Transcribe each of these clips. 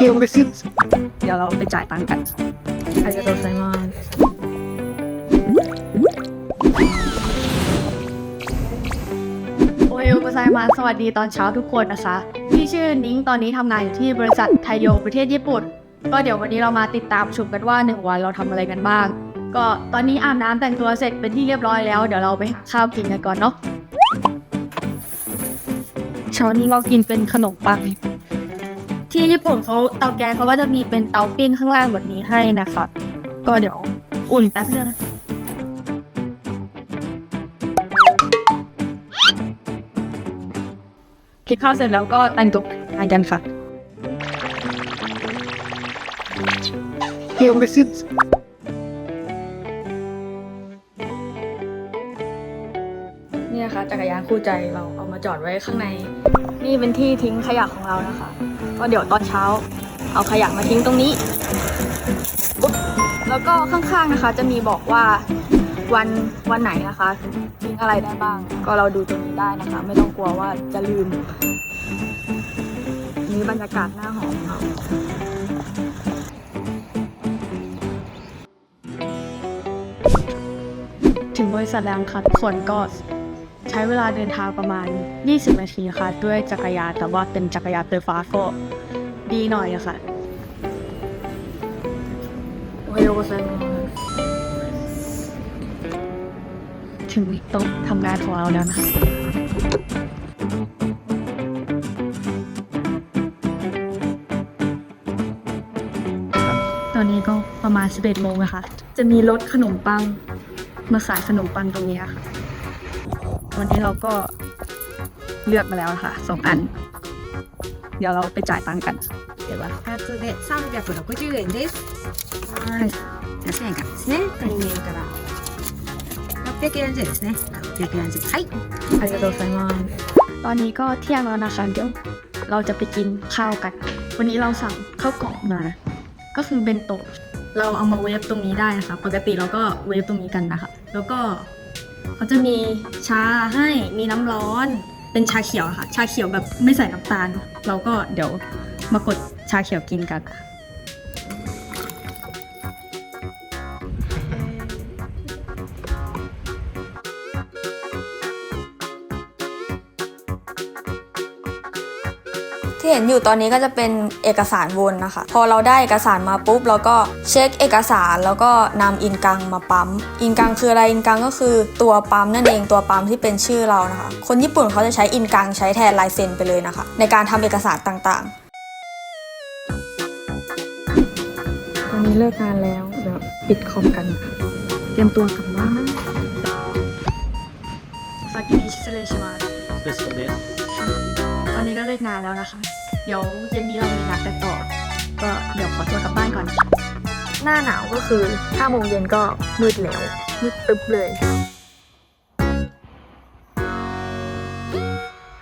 เกี่ยวกับซิเดี๋ยวเราไปจ่ายตังค์กันอาจจะโดนไซมอนโอเอลไซมาสวัสดีตอนเช้าทุกคนนะคะ พี่ชื่อนิ้งตอนนี้ทำงานอยู่ที่บริษัทไทยโยประเทศญี่ปุ่น ก็เดี๋ยววันนี้เรามาติดตามชมกันว่าหนึ่งวันเราทำอะไรกันบ้าง ก็ตอนนี้อาบน้ำแต่งตัวเสร็จเป็นที่เรียบร้อยแล้วเดี๋ยวเราไปหาข้าวกินกันก่อนเนาะเช้านี้เรากินเป็นขนมปัง ที่ญี่ปุ่นเขาเตาแก๊สเขาก็จะมีเป็นเตาปิ้งข้างล่างแบบนี้ให้นะคะก็เดี๋ยวอุ่นแป๊บนึงนะกินข้าวเสร็จแล้วก็แต่งตัวทานกันค่ะ เกี่ยวกับซิ นี่นะคะจักรยานคู่ใจเราเอามาจอดไว้ข้างใน นี่เป็นที่ทิ้งขยะของเรานะคะ ก็เดี๋ยวตอนเช้า เอาขยะมาทิ้งตรงนี้ แล้วก็ข้างๆนะคะ จะมีบอกว่าวันวันไหนนะคะทิ้งอะไรได้บ้าง ก็เราดูตรงนี้ได้นะคะ ไม่ต้องกลัวว่าจะลืมนี่บรรยากาศหน้าหอของเราถึงบริษัทแล้วค่ะทุกคนก็ ใช้เวลาเดินทางประมาณ 20 นาทีค่ะ ด้วยจักรยานแต่ว่าเป็นจักรยานไฟฟ้าก็ดีหน่อยอะค่ะโอโยโกไซถึงโต๊ะทำงานของเราแล้วนะคะตอนนี้ก็ประมาณ 11โมงนะคะ จะมีรถขนมปัง มาขายขนมปังตรงนี้ค่ะ วันนี้เราก็เลือกมาแล้วค่ะสองอัน เดี๋ยวเราไปจ่ายตังค์กันเดี๋ยวว่า 2つで360円です。はい。1000円からですね。人間から640円ですね。640円。はい。 อาริโดไซมอนตอนนี้ก็เที่ยงแล้วนะคะ เดี๋ยวเราจะไปกินข้าวกัน วันนี้เราสั่งข้าวกล่องมา ก็คือเบนโตะเราเอามาเวฟตรงนี้ได้นะคะ ปกติเราก็เวฟตรงนี้กันนะคะ แล้วก็ เขาจะมีชาให้มีน้ำร้อน เป็นชาเขียวค่ะ ชาเขียวแบบไม่ใส่น้ำตาล เราก็เดี๋ยวมากดชาเขียวกินกัน ที่เห็นอยู่ตอนนี้ก็จะเป็นเอกสารวนนะคะ พอเราได้เอกสารมาปุ๊บเราก็เช็คเอกสารแล้วก็นำอินกังมาปั๊ม อินกังคืออะไรอินกังก็คือตัวปั๊มนั่นเองตัวปั๊มที่เป็นชื่อเรานะคะ คนญี่ปุ่นเขาจะใช้อินกังใช้แทนลายเซ็นไปเลยนะคะ ในการทำเอกสารต่างๆ ตอนนี้เลิกงานแล้วเดี๋ยวปิดคอมกันค่ะเตรียมตัวกลับบ้านสวัสดีชิเลชิมาですよねตอนนี้ก็เลิกงานแล้วนะคะ เดี๋ยวเย็นนี้เรามีนัดกันต่อ ก็เดี๋ยวขอตัวกลับบ้านก่อนนะคะหน้าหนาวก็คือ5โมงเย็นก็มืดแล้ว มืดตึ๊บเลย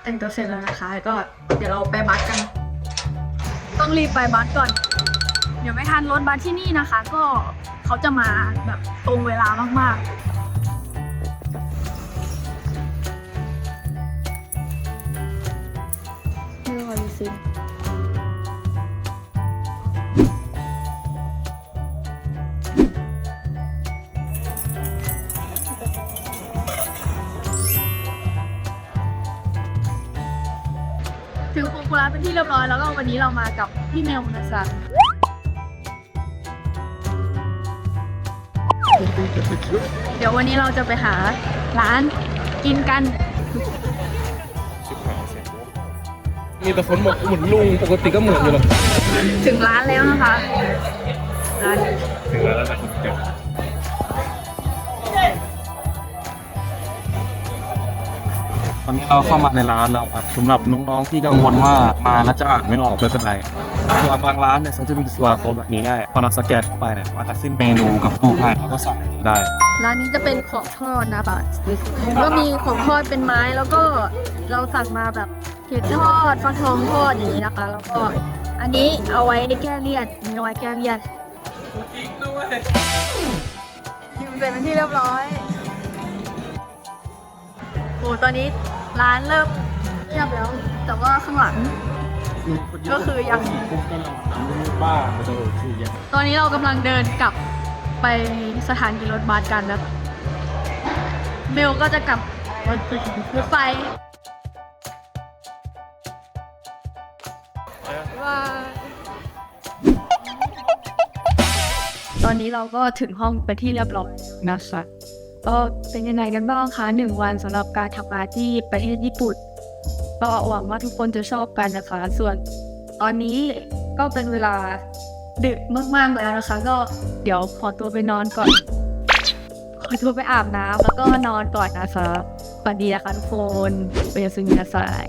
แต่งตัวเสร็จแล้วนะคะ ก็เดี๋ยวเราไปบัสกัน ต้องรีบไปบัสก่อน เดี๋ยวไม่ทันรถบัสที่นี่นะคะ ก็เขาจะมาแบบตรงเวลามากๆ ไม่รอดีสิถึงโคคุระเป็นที่เรียบร้อยแล้วก็วันนี้เรามากับพี่เมลนะคะเดี๋ยววันนี้เราจะไปหาร้านกินกัน มีแต่คนบอกหมุนลุงปกติก็เหมือนอยู่หรอก ถึงร้านแล้วนะคะร้าน ถึงแล้วนะ ตอนนี้เราเข้ามาในร้านแล้วครับสำหรับน้องๆที่กังวลว่ามาแล้วจะอ่านไม่ออกไม่เป็นไรส่วนบางร้านเนี่ยเขาจะมีสวาโค้ดแบบนี้ได้พอเราสแกนเข้าไปเนี่ยมันจะขึ้นเมนูกับรูปให้เราก็สั่งได้ ร้านนี้จะเป็นของทอดนะคะก็มีของทอดเป็นไม้แล้วก็เราสั่งมาแบบเห็ดทอดฟักทองทอดอย่างนี้นะคะ แล้วก็อันนี้เอาไว้แก้เลี่ยนมีเอาไว้แก้เลี่ยนกินเสร็จเป็นที่เรียบร้อยโอ้ตอนนี้ ร้านเริ่มเงียบแล้ว แต่ว่าข้างหลัง ก็คือยังคุ้มกันนอนบ้าจะคือยังตอนนี้เรากำลังเดินกลับไปสถานีรถบัสกันนะเบลก็จะกลับรถไฟตอนนี้เราก็ถึงห้องไปนที่เรียบร้อยนะคะ ก็เป็นยังไงกันบ้างคะหนึ่งวันสำหรับการทำงานที่ประเทศญี่ปุ่น ก็หวังว่าทุกคนจะชอบกันนะคะ ส่วนตอนนี้ก็เป็นเวลาดึกมากๆแล้วนะคะ ก็เดี๋ยวขอตัวไปนอนก่อน ขอตัวไปอาบน้ำแล้วก็นอนก่อนนะคะฝันดีนะคะทุกคนเป็นสุนินาสาย